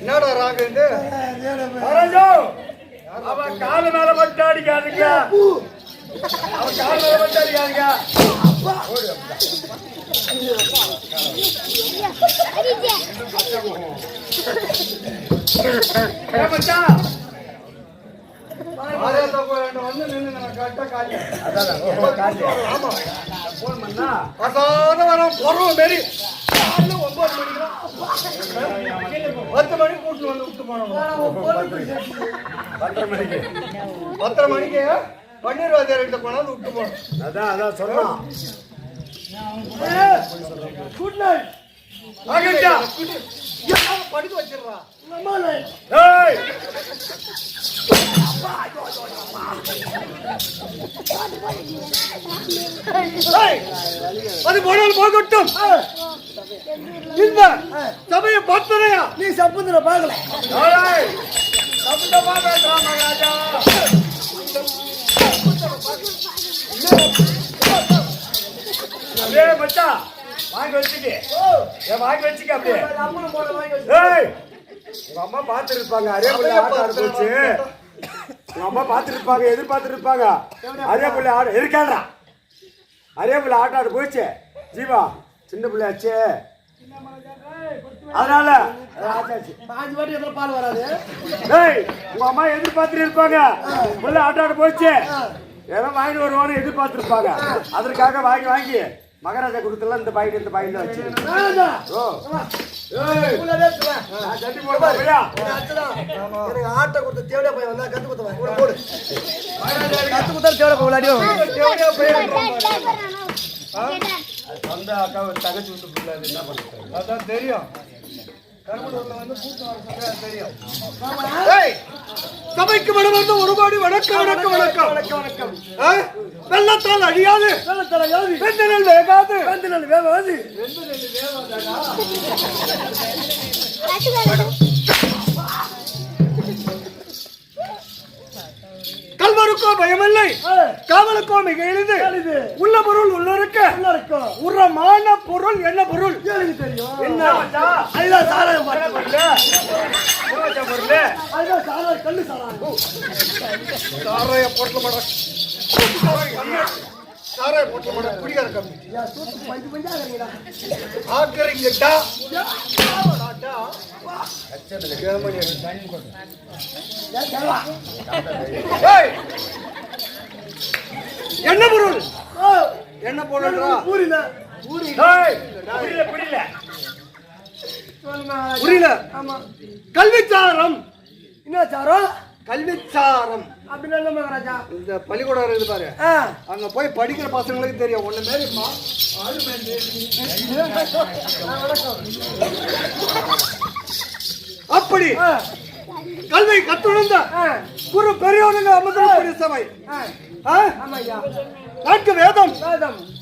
என்னடா ராகம் என்ன இது? என்னடா இது? மேல மட்டும் அடிக்காதீங்க அவ காலு மேல மட்டும் ஏ மச்சான். மாரி. ஒன்பது மணிக்கு பத்து மணிக்கு கூட்டிட்டு வந்து விட்டு போனோம் பத்தரை மணிக்கு பன்னீர் வாத்தியார்கிட்ட போனாலும் விட்டு போனோம் அதான் அதான் சொன்னான் குட் நைட் படுக்க வச்சிடுறா அம்மா அது போனால் போகட்டும் இந்த சபையை பார்த்தனையா நீ சப்புந்திர பார்க்கல ஏய் வாங்கி வச்சுக்க. ஏன் வாங்கி வச்சுக்க அப்படியே. ஏய் உங்க அம்மா பார்த்துட்டு இருப்பாங்க அதே புள்ள ஆட்ட ஆட போச்சு உங்க அம்மா பார்த்துட்டு இருப்பாங்க எதிர்பார்த்துட்டு இருப்பாங்க அதே புள்ள ஆட இருக்காடா. அதே புள்ள ஆட்ட ஆட போச்சு ஜீவா சின்ன பிள்ளையாச்சே அதனால பால் வராது? ஏய் உங்க அம்மா எதிர்பார்த்துட்டு இருப்பாங்க புள்ள ஆட்ட ஆட போச்சு ஏதோ வாங்கி வருவான்னு எதிர்பார்த்துருப்பாங்க. அதற்காக வாங்கி வாங்கி. மகாராஜா கொடுத்தலாம் இந்த பாக்கெட் இந்த பாக்கெட்ல வச்சு ஓ. சட்டி பையா எனக்கு ஆட்டை கொடுத்த தேவடியா போய் வந்தா கத்து குத்துவேன் கூட போடு. கத்து குத்தா தேவடியா போய் விளையாடியும் சொந்த அக்காவை தகச்சு விட்டு பிள்ளை என்ன பண்ணுறது அதான் தெரியும். சபைக்கு மனம் வந்து ஒரு கோடி வணக்கம் வணக்கம் வணக்கம். வணக்கம் வணக்கம்? வெள்ளத்தால் அழியாது. வெள்ளத்தல யோதி வெந்தனல் வேகாது. வெந்தனல் வேவாது கல்வருக்கோ காவலுக்கோ மிக எளிது. உள்ள பொருள் உள்ளிருக்க. நல்லா இருக்கும் உரமான பொருள் என்ன பொருள்? எனக்கு தெரியும். என்ன? அதுதான் சாராயம் பொருள்? பொருள்? அதுதான் சாராயம் கல்லு சாராயம். சாராய போட்டல மாட. சாராய போட்டல மாட. குடிகார இருக்கிறீங்களா? ஆக்குறீங்கடா ஏன் கேளா ஏய்! என்ன பொருள்? என்ன ஏய் புரியல. புரியல. சொல்லுங்க புரியல ஆமா. கல்விச்சாரம். என்ன சாரம்? கல்விச்சாரம். அப்படின்னு என்ன மகாராஜா? இந்த பள்ளிக்கூடம் இருக்குது பாரு. அங்க போய் படிக்கிற பசங்களுக்கு தெரியும். ஒண்ணு மாரிமா அப்படி கல்வி கத்துணர்ந்த குரு பெரியவனுங்க அமர்ந்திருக்கிற சபை. நான்கு வேதம்.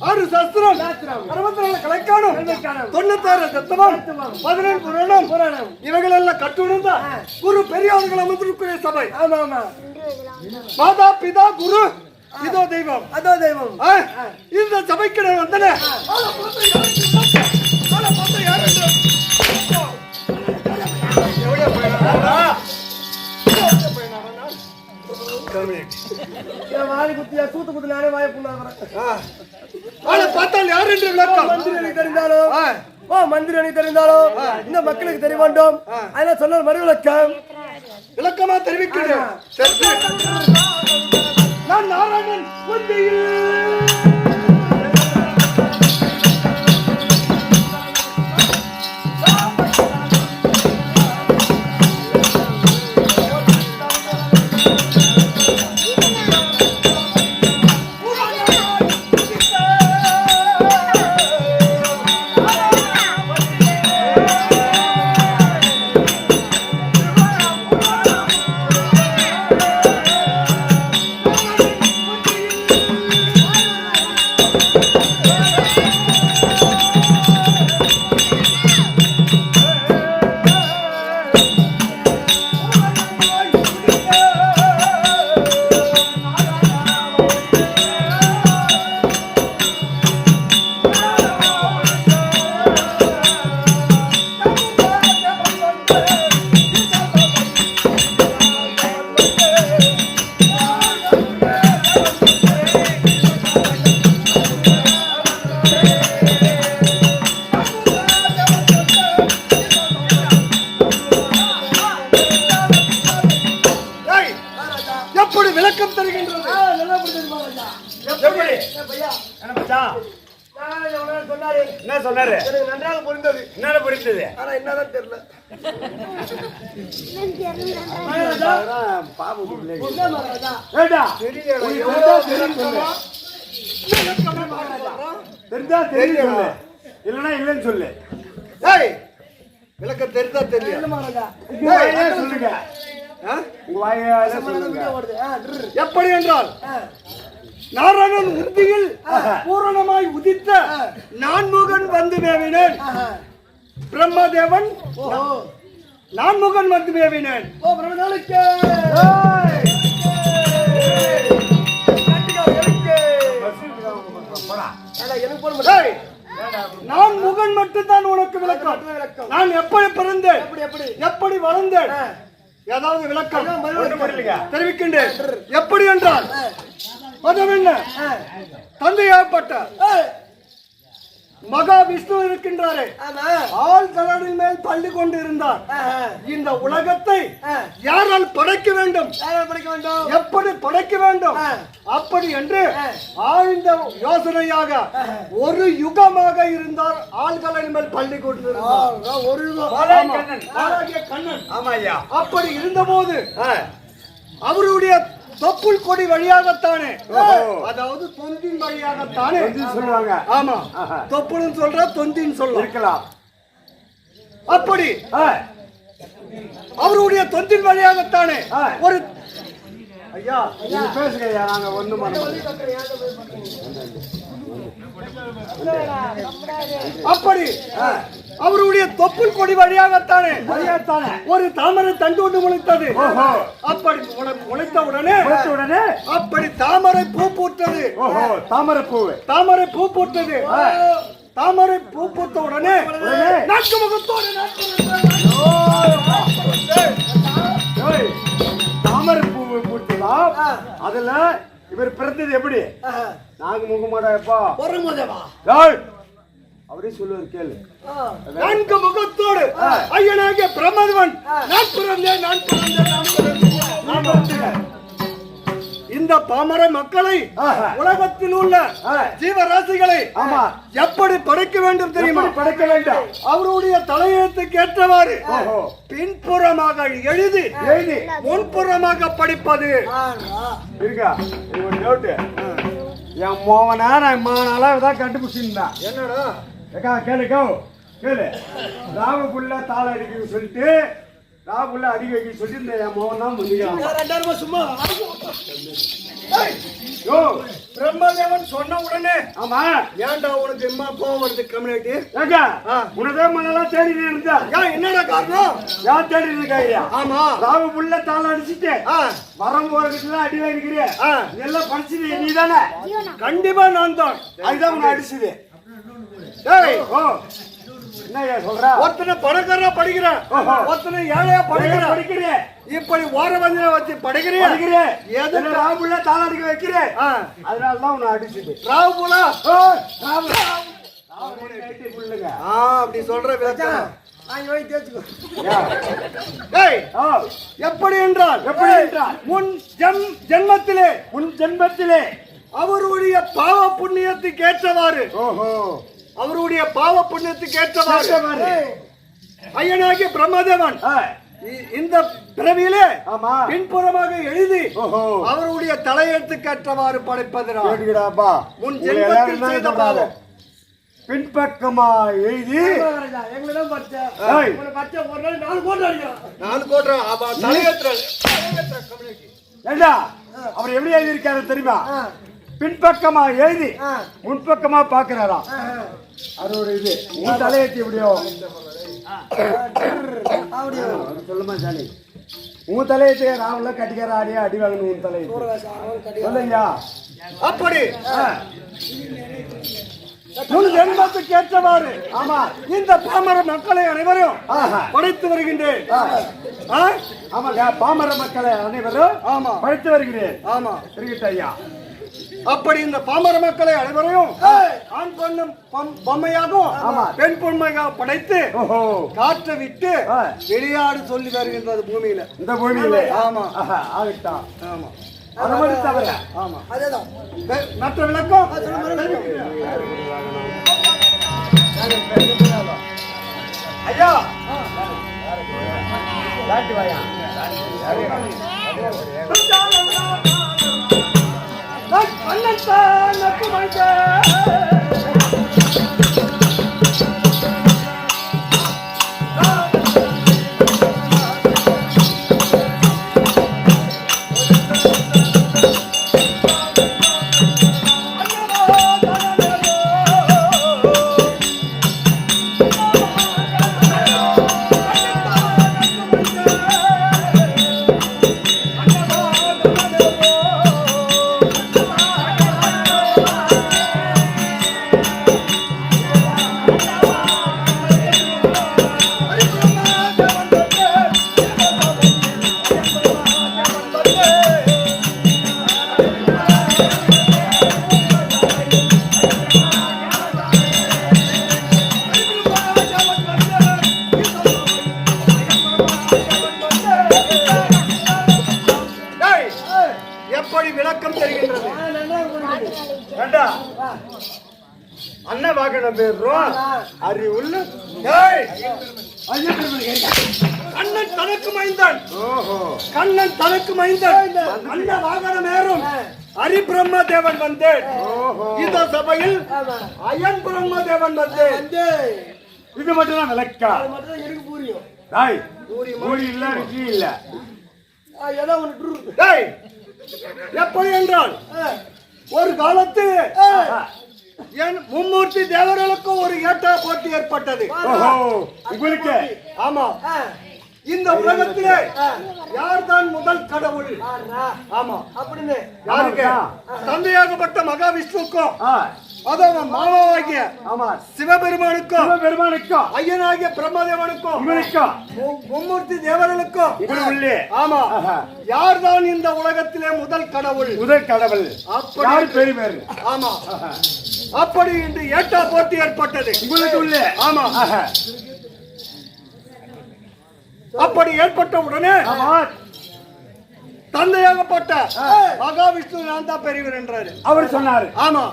ஆறு சாஸ்திரம். அறுபத்தி நாலு கலைக்காணும். தொண்ணூத்தாறு தத்துவம். பதினேழு புராணம். புராணம். இவைகள் எல்லாம் கட்டுணர்ந்த. குரு பெரியவர்கள் அமர்ந்திருக்கிற சபை. ஆமா ஆமா மாதா பிதா குரு. இதோ தெய்வம். அதோ தெய்வம்? இந்த சபைக்கு நான் வந்தேன் என் வாய் குத்தியா சூத்து குத்து நானே வாய புண்ணாகிறேன் ஆளை பார்த்தால் யார் என்று விளக்கம்? மந்திரி எனக்கு தெரிந்தாலும். ஓ மந்திரி எனக்கு தெரிந்தாலும் இந்த மக்களுக்கு தெரிய வேண்டும். சொல்ல மறு விளக்கம். விளக்கமா தெரிவிக்கிறேன். நான் நாராயணன் சொன்னாரு? எனக்கு நன்றாக புரிந்தது. என்ன புரிந்தது? ஆனா என்னதான் தெரியல. பாபு தெரிஞ்சா தெரியும். தெரிஞ்சா இல்லைன்னா இல்லைன்னு சொல்லு. ஏய் விளக்க தெரிந்தா தெரியும். சொல்லுங்க? உங்க வாயால சொல்லுங்க. எப்படி என்றால் ஆ, நாராயணன் உறுதியில் பூரணமாய் உதித்த நான்முகன் வந்து மேவினேன். பிரம்மதேவன் நான்முகன் வந்து மேவினேன் ஓ பிரம்மநாளுக்கு நான் முகன் மட்டும்தான் உனக்கு விளக்கம். நான் எப்படி பிறந்தேன்? எப்படி எப்படி? எப்படி வளர்ந்தேன். ஏதாவது விளக்கம். தெரிவிக்கின்றேன். எப்படி என்றால் என்ன. தந்தையாகப்பட்ட மகா விஷ்ணு இருக்கின்றாரே ஆள் கடலின் மேல் பள்ளி கொண்டு இருந்தார். இந்த உலகத்தை. யாரால் படைக்க வேண்டும் படிக்க வேண்டும் எப்படி படைக்க வேண்டும். அப்படி என்று. ஆழ்ந்த யோசனையாக ஒரு யுகமாக இருந்தார் ஆள்களின் மேல் பள்ளி ஆ, ஒரு யுகம். கண்ணன். ஆமா ஐயா அப்படி இருந்தபோது. அவருடைய தொப்புள் கொடி வழியாகத்தானே. அதாவது தொந்தின் வழியாகத்தானே? சொல்லுவாங்க. ஆமா. ஆஹா. தொப்புளும் சொல்ற தொந்தின்னு சொல்ல இருக்கலாம். அப்படி. அவருடைய தொந்தின் வழியாகத்தானே. ஒரு ஐயா பேசுங்க ஐயா நாங்க மாட்டோம் அப்படி. அவருடைய தொப்புள் கொடி வழியாகத்தானே வழியாகத்தானே. ஒரு தாமரை தண்டு ஒன்று முளைத்தது ஓஹோ. அப்படி முளை- முளைத்த உடனே உடனே அப்படி தாமரை பூ பூத்தது ஓஹோ தாமரை பூவு தாமரை பூ பூத்தது தாமரை பூ பூத்த உடனே? நான்கு முகத்தோடு தாமரை பூவு பூத்துலாம் ஆ. அதுல இவர் பிறந்தது எப்படி ஆஹா. நாங்க முகமாடா எப்பா பொறுமுதவா. ஏய், அவரே சொல்லுவார் கேளு. நான்கு முகத்தோடு ஐயனாகிய பிரமதவன் நான் பிறந்தேன் நான் பிறந்தேன். இந்த பாமர மக்களை. உலகத்தில் உள்ள. ஜீவராசிகளை எப்படி படைக்க வேண்டும் தெரியுமா? படைக்க வேண்டும்? அவருடைய தலையெழுத்துக்கு ஏற்றவாறு பின்புறமாக எழுதி எழுதி. முன்புறமாக படிப்பது. இருக்கா? ஒரு டவுட்டு என் மோவனா நான் மானால இதான் கண்டுபிடிச்சிருந்தேன். என்னடா? ஏக்கா கேளு கோ. கேளு. ராவுக்குள்ள தாள அடிக்க சொல்லிட்டு ராவுக்குள்ள அடிக்க வைக்க சொல்லிட்டு இந்த என் மோகன் தான் நான் ரெண்டாயிரம் சும்மா? யோ பிரம்மதேவன் சொன்ன உடனே ஆமா. ஏன்டா உனக்கு எம்மா கோவம் வருது கம்யூனிட்டி ஏக்கா ஆ. உனதே மனெல்லாம் தேடி இருந்தா? ஏன் என்னடா காரணம்? யார் தேடி இருக்காயா ஆமா. ராவுக்குள்ள தாள அடிச்சுட்டு ஆ, வரம் போறதுக்குலாம் அடி வாங்கிக்கிறிய. ஆ. இதெல்லாம் படிச்சது நீ தானே கண்டிப்பா நான் தான். அதுதான் உன்னை அடிச்சது. என்னய்யா சொல்ற? ஒருத்தனை பணக்காரனா படிக்கிறேன். ஒருத்தனை ஏழையா படிக்கிறேன் படிக்கிறேன் இப்படி ஓர வஞ்சனை வச்சு படிக்கிறேன் படிக்கிறேன் எது எது ராவுக்குள்ள தாள அடிக்க வைக்கிறேன் அதனால தான் உன்னை அடிச்சது ராவு போலா ஓ ராவு ராவுடைய கைட்டி புள்ளுங்க. ஆ அப்படி சொல்ற எப்படி என்றால் எப்படி என்றால்? முன் ஜென் ஜென்மத்திலே உன் ஜென்மத்திலே அவருடைய பாவ புண்ணியத்துக்கு ஏற்றவாறு ஓஹோ. அவருடைய பாவ புண்ணியத்துக்கு ஏற்றவாறு. ஐயனாகிய பிரம்மதேவன் இந்த பிறவியிலே ஆமா. பின்புறமாக எழுதி அவருடைய தலையெழுத்துக்கு ஏற்றவாறு படைப்பதனால் கேட்டுக்கிடாப்பா. முன் ஜென்மத்தில் செய்த? பாவம். பின்பக்கமா எழுதி. நாலு தலையேற்ற ஏண்டா? அவர் எப்படி எழுதி இருக்காரு தெரியுமா. பின்பக்கமா எழுதி. முன்பக்கமா பாக்குறாராம் ஆஹா. அது ஒரு இது உன் தலையெழுத்து எப்படியோ? சொல்லுமா சாணி உன் தலையெழுத்து ராவுல கட்டிக்கார ஆடியா? அடி வாங்கணும் உன் தலையெழுத்து. சூரவேஷம், அவன் கட்டி- சொல்லுங்க அப்படி. முன் ஜென்மத்துக்கு ஏற்றவாறு ஆமா இந்த பாமர மக்களை அனைவரையும் ஆஹா. படைத்து வருகின்றேன்? ஆமாங்க பாமர மக்களை அனைவரும் ஆமா. படித்து வருகிறேன். ஆமா. இருக்கட்டும் ஐயா. அப்படி இந்த பாமர மக்களை அனைவரையும் ஆண் பொண்ணும் பொம்- பொம்மையாகவும். பெண் பொம்மையாக படைத்து ஓஹோ. காற்றை விட்டு. வெளியாடு சொல்லி வருகின்றது பூமியில. இந்த பூமியில? ஆமா. ஆகட்டும். ஆமா. அது மட்டும் தவிர ஆமா. அதேதான். மற்ற விளக்கம். ஐயா! வாயா? அண்ணன் நக்கு டேய், அண்ண வாகனம் ஏறும். ஹரி பிரம்ம தேவன் வந்தேன். ஓஹோ. இந்த சபையில். அயன் பிரம்ம தேவன் வந்து, இது மட்டும் தான் விளக்கா எனக்கு புரியும். ஊரி இல்ல ருச்சி இல்ல. ஏதோ ட்ரு. டேய், எப்படி என்றால் ஒரு காலத்தில் ஆ, என் மும்மூர்த்தி தேவர்களுக்கும் ஒரு ஏற்றா போட்டி ஏற்பட்டது. ஓஹோ உங்களுக்கு ஆமா. இந்த உலகத்திலே ஆ. யார்தான் முதல் கடவுள். ஆமா. அப்படின்னு. யாருக்கு? தந்தையாகப்பட்ட மகாவிஷ்ணுக்கும் அதான் மாமாவாகிய ஆமா. சிவபெருமானுக்கும் பெருமானுக்கும் ஐயனாகிய பிரம்மதேவனுக்கும் இவனுக்கும் மும்மூர்த்தி தேவர்களுக்கும் ஆமா. ஆஹா. யார்தான் இந்த உலகத்திலே முதல் கடவுள்? முதல் கடவுள். அப்படி- யார் பெரிய பேரு ஆமா. அப்படி இன்று ஏட்டா போட்டி ஏற்பட்டது. உங்களுக்கு உள்ளே. ஆமா. ஆஹா. அப்படி ஏற்பட்ட உடனே தந்தையாகப்பட்ட மகாவிஷ்ணு நான் தான் பெரியவன் என்றாரு. அவர் சொன்னாரு. ஆமா.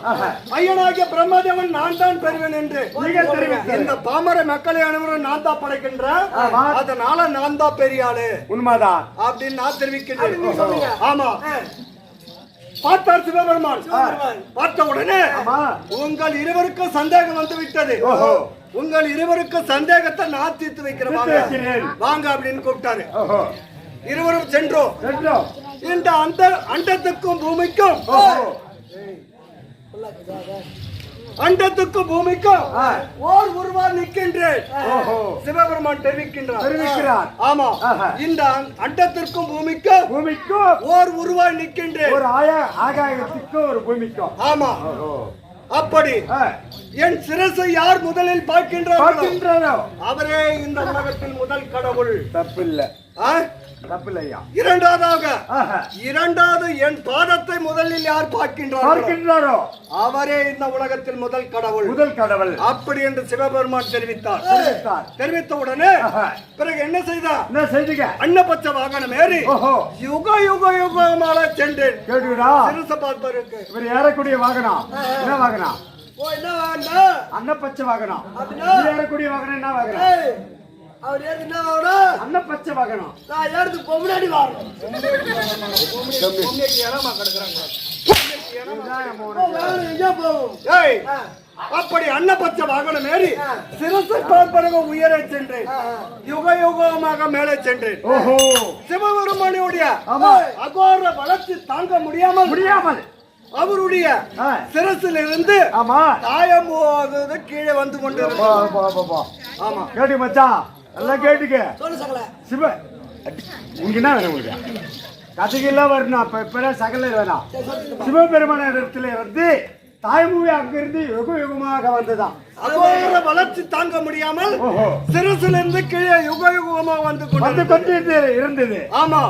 ஐயனாகிய பிரம்மதேவன் நான் தான் பெறுவேன் என்று. நீங்கள் தெரிவித்தது. இந்த பாமர மக்களை அனைவரும் நான் தான் படைக்கின்றேன் ஆமா. அதனால நான் தான் பெரிய ஆளு. உண்மைதான். அப்படின்னு நான் நீங்க தெரிவிக்கின்றேன். ஆமா. பார்த்தார் சிவபெருமான். பார்த்த உடனே உங்கள் இருவருக்கும் சந்தேகம் வந்து விட்டது. உங்கள் இருவருக்கும் சந்தேகத்தை நான் தீர்த்து வைக்கிறேன். வாங்க. அப்படின்னு கூப்பிட்டாரு. இருவரும் சென்றோம். இந்த அந்த அண்டத்துக்கும் பூமிக்கும். அண்டத்துக்கும் பூமிக்கும். ஓர் உருவா நிற்கின்றேன். சிவபெருமான் தெரிவிக்கின்றார். ஆமா. இந்த அண்- அண்டத்திற்கும் பூமிக்கும் பூமிக்கும் ஓர் உருவாய் நிற்கின்றேன். ஒரு ஆய ஆகாயத்துக்கும் ஒரு பூமிக்கும். ஆமா. அப்படி என் சிரசை யார் முதலில் பார்க்கின்றதோ அவரே இந்த உலகத்தில் முதல் கடவுள். தப்பில்ல. இரண்டாவதாக. இரண்டாவது என் பாதத்தை முதலில் யார் பார்க்கின்றாரோ? அவரே இந்த உலகத்தில் முதல் கடவுள். முதல் கடவுள். அப்படி என்று சிவபெருமான் தெரிவித்தார். தெரிவித்த உடனே. பிறகு என்ன செய்தார் என்ன செய்திங்க? அன்னபட்ச வாகனம் ஏறி யுக யுக யுகமாக சென்றேன். கேட்டுடா சிறுச பார்ப்பதற்கு. இவர் ஏறக்கூடிய வாகனம். என்ன வாகனம்? அன்னப்பச்சை வாகனம்? ஏறக்கூடிய வாகனம் என்ன வாகனம்? அவர் ஏறது என்ன ஆகணும்? அன்னப்பச்சை வாகனம் நான் ஏறது பொம்னாடி எங்கேயோ போகும். ஏய் ஆ, அப்படி அன்னபட்ச வாகனம் ஏறி. உயர சென்றேன். ஆ, ஆ. யுக யுகமாக மேலே சென்றேன். ஓஹோ. சிவபெருமானுடைய ஆமா. அகோர வளர்ச்சி தாங்க முடியாமல் முடியாமல். அவருடைய. சிரசில் இருந்து ஆமா. தாயம் போகுது கீழே வந்து கொண்டு போ, போ, போ, போ. ஆமா. கேட்டு மச்சான். நல்லா கேட்டுக்க. சொல்லு சகல. சிவ உங்க என்ன வேணும் உங்களுக்கு கதைகள்லாம் வரணும் அப்ப இப்ப சகல வேணாம். சிவபெருமான இடத்துல இருந்து தாய்மொழி அங்கிருந்து யுக யுகமாக வந்ததாம் அகோர வளர்ச்சி தாங்க முடியாமல் ஓஹோ. சிரசில் இருந்து கீழே யுக யுகமா வந்து வந்து கொண்டு இருந்தது. ஆமா.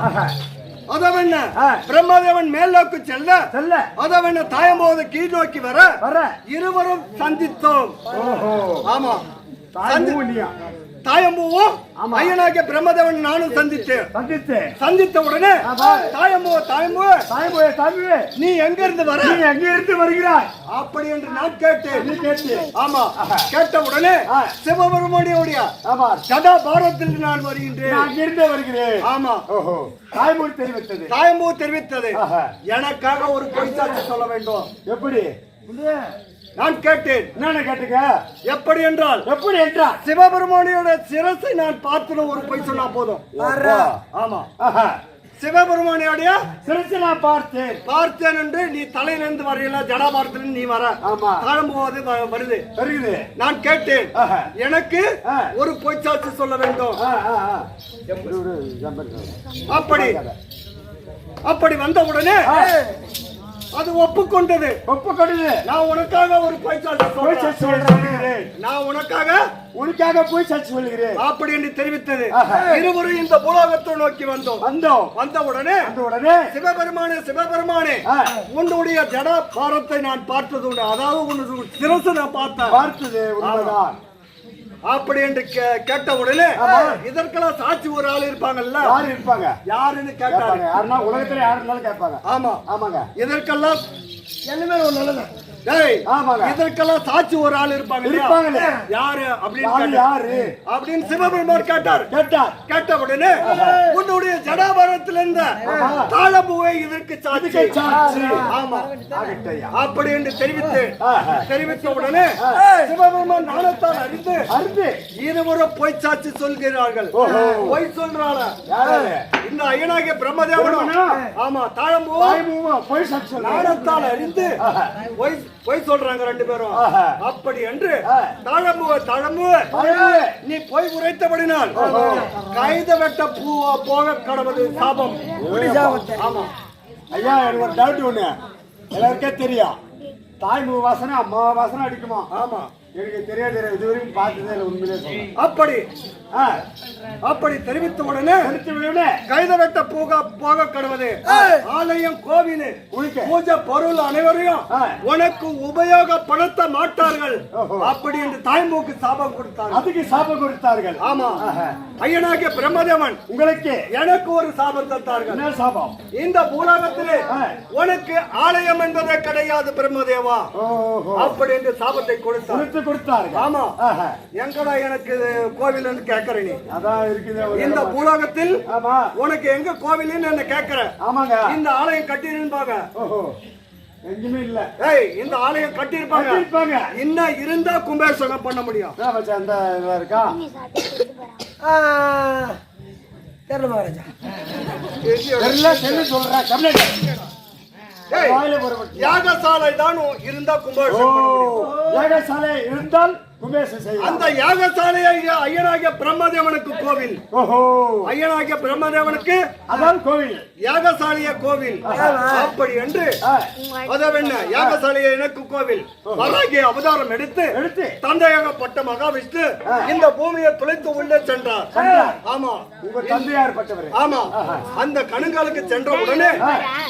ஆ. பிரம்மதேவன் மேல் நோக்கி செல்ல செல்ல. அதவென்ன தாயம்போது கீழ் நோக்கி வர வர. இருவரும் சந்தித்தோம். ஓஹோ. ஆமா. தாய்மொழியா தாயம்பூவும். ஐயனாகிய பிரம்மதேவன் நானும் சந்தித்தேன். சந்தித்து சந்தித்த உடனே. தாயம்பூ தாயம்பூ தாய்மொழி தாய்மொழி நீ எங்க இருந்து வர? நீ எங்க இருந்து வருகிறாய்? அப்படி என்று நான் கேட்டேன். நீ கேட்டு ஆமா. கேட்ட உடனே ஆ. சிவபெருமானுடைய ஆமா. சதா பாரத்தில் நான் வருகின்றேன். நான் அங்கிருந்து வருகிறேன். ஆமா. ஓஹோ. தாய்மொழி தெரிவித்தது. தாயம்பூ தெரிவித்தது. எனக்காக ஒரு பொய்ச்சாட்சி சொல்ல வேண்டும். எப்படி? நான் கேட்டேன். என்னன்னு கேட்டுக்க எப்படி என்றால்? எப்படி என்றார் சிவபெருமானியோட சிரசை நான் பார்த்துன ஒரு பொய் சொன்னா போதும். ஆமா. சிவபெருமானியோடைய சிறுசு நான் பார்த்தேன். பார்த்தேன் என்று நீ தலையிலிருந்து வரையில ஜடாபாரத்திலிருந்து நீ வர. ஆமா. தாழம்போது வருது. வருகுது. நான் கேட்டேன். எனக்கு. ஒரு பொய்ச்சாட்சி சொல்ல வேண்டும். அப்படி. அப்படி வந்த உடனே. அது ஒப்புக்கொண்டது. ஒப்பு கொடுது நான் உனக்காக ஒரு பொய்ச்சாட்சி போய் சொல்றேன் நான் உனக்காக உனக்காக போய் சர்ச்சு சொல்லுகிறேன் அப்படி என்று தெரிவித்தது. இருவரும் இந்த பூலோகத்தை நோக்கி வந்தோம். வந்தோம். வந்த உடனே அந்த உடனே சிவபெருமானே சிவபெருமானே உன்னுடைய ஜட பாரத்தை நான் பார்த்தது உண்டு அதாவது உன்னுடைய சிரசு நான் பார்த்தேன். பார்த்தது உண்மைதான். அப்படி என்று கேட்ட உடனே. இதற்கெல்லாம் சாட்சி ஒரு ஆள் இருப்பாங்கல்ல? யார் இருப்பாங்க? யாருன்னு கேட்டாரு. யாருன்னா உலகத்துல யாரு இருந்தாலும் கேட்பாங்க. ஆமா. ஆமாங்க. இதற்கெல்லாம் என்னமே ஒரு நல்லது. இதற்கெல்லாம் சாட்சி ஒரு ஆள் இருப்பாங்க இல்லையா? இருப்பாங்களே. யாரு அப்படின்னு யாரு அப்படின்னு சிவபெருமான் கேட்டார் கேட்டார் கேட்ட உடனே உன்னுடைய ஜடாபாரத்தில் இருந்த. தாழம்புவை இதற்கு சாட்சி சாட்சி. ஆமா ஆகட்டையா. அப்படி என்று தெரிவித்து. தெரிவித்த உடனே சிவபெருமான் ஞானத்தால் அறிந்து அருந்து இருவரும் பொய் சாட்சி சொல்கிறார்கள். பொய் சொல்றாள இந்த ஐயனாகிய பிரம்மதேவனும்? ஆமா தாழம்பூ போய் சொல்லுங்க ஞானத்தால் அறிந்து. பொய் பொய் சொல்றாங்க ரெண்டு பேரும். அப்படி என்று. தாழம்புவ தாழம்புவ. நீ போய் உரைத்தபடினால் கைத வெட்ட பூ போக கடவுது சாபம். ஆமா. ஐயா எனக்கு ஒரு டவுட் ஒண்ணு. எல்லாருக்கே தெரியும். தாய்மூ வாசனை அம்மா வாசனை அடிக்குமா? ஆமா. எனக்கு தெரியாது இது வரைக்கும் பார்த்ததே உண்மையிலே அப்படி தெரிவித்த உடனே எடுத்து விடுவிட கைத வெட்ட போக போக கடவுது. ஆலயம் கோவில். உனக்கு. பூஜை பொருள் அனைவரையும். உனக்கு உபயோகப்படுத்த மாட்டார்கள். அப்படி என்று தாய்மூக்கு சாபம் கொடுத்தாங்க அதுக்கு சாபம் கொடுத்தார்கள். ஆமா. ஆஹா. ஐயனாகிய பிரம்மதேவன் உங்களுக்கு எனக்கு ஒரு சாபம் தந்தார்கள். என்ன சாபம்? இந்த பூலோகத்திலே. உனக்கு ஆலயம் என்பதே கிடையாது பிரம்மதேவா. அப்படி என்று சாபத்தை கொடுத்தார். கொடுத்து கொடுத்தார்கள் ஆமா. ஆஹா. எங்கடா எனக்கு கோவில் கேட்கிற நீ அதான் இருக்குது இந்த. பூலோகத்தில் ஆமா. உனக்கு எங்க கோவில்னு என்ன கேட்கிற ஆமாங்க. இந்த ஆலயம் கட்டியிருப்பாங்க. ஓஹோ. எங்கேயுமே இல்ல. ஏய் இந்த ஆலயம் கட்டியிருப்பாங்க. இருப்பாங்க இன்னும் இருந்தா கும்பாபிஷேகம் பண்ண முடியும். அந்த இதுல இருக்கா? தெரியல மகாராஜா. தெரியல தெரியல கம்ப்ளைண்ட் யாகசாலை தான் இருந்தா கும்பாபிஷேகம் யாகசாலை இருந்தால் அந்த யாகசாலையை ஐயனாகிய பிரம்மதேவனுக்கு கோவில். ஓஹோ. ஐயனாகிய பிரம்மதேவனுக்கு அதான் கோவில். யாகசாலைய கோவில். அப்படி என்று அதவென்ன யாகசாலைய எனக்கு கோவில். வராகிய அவதாரம் எடுத்து எடுத்து. தந்தையாகப்பட்ட மகாவிஷ்ணு இந்த பூமியை துளைத்து உள்ளே சென்றார். சென்றார். ஆமா. உங்க தந்தையார் பட்டவர். ஆமா. அந்த கணுங்காலுக்கு சென்ற உடனே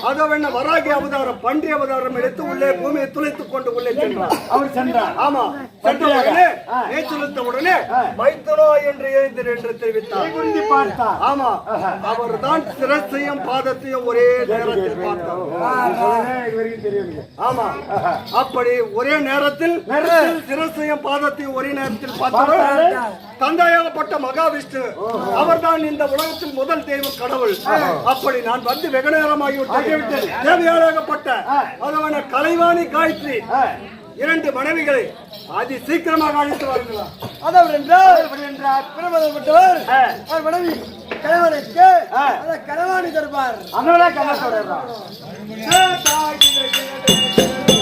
அதவென்ன வராகி அவதாரம் பன்றி அவதாரம் எடுத்து உள்ளே பூமியை துளைத்துக் கொண்டு உள்ளே சென்றார். அவர் ஆமா. உடனே மைத்துனோ என்று எழுந்தீர் என்று தெரிவித்தார் பார்த்தார். ஆமா. சிரசையும் பாதத்தையும் ஒரே நேரத்தில் பார்த்தார். ஆமா. அப்படி ஒரே நேரத்தில் சிரசையும் பாதத்தையும் ஒரே நேரத்தில் பார்த்தாரு. தந்தையாகப்பட்ட மகாவிஷ்ணு அவர்தான் இந்த உலகத்தில் முதல் தெய்வ கடவுள். அப்படி நான் வந்து வெகு. தேவையாகப்பட்ட ஆ. அதவன கலைவாணி காயத்ரி இரண்டு மனைவிகளை அதி சீக்கிரமாக அழைத்து வருங்களா அதாவது என்றால் என்றார் பிரபலப்பட்டவர். அவர் மனைவி கணவனுக்கு. அந்த கணவாணி தருவார் ஏ தாய்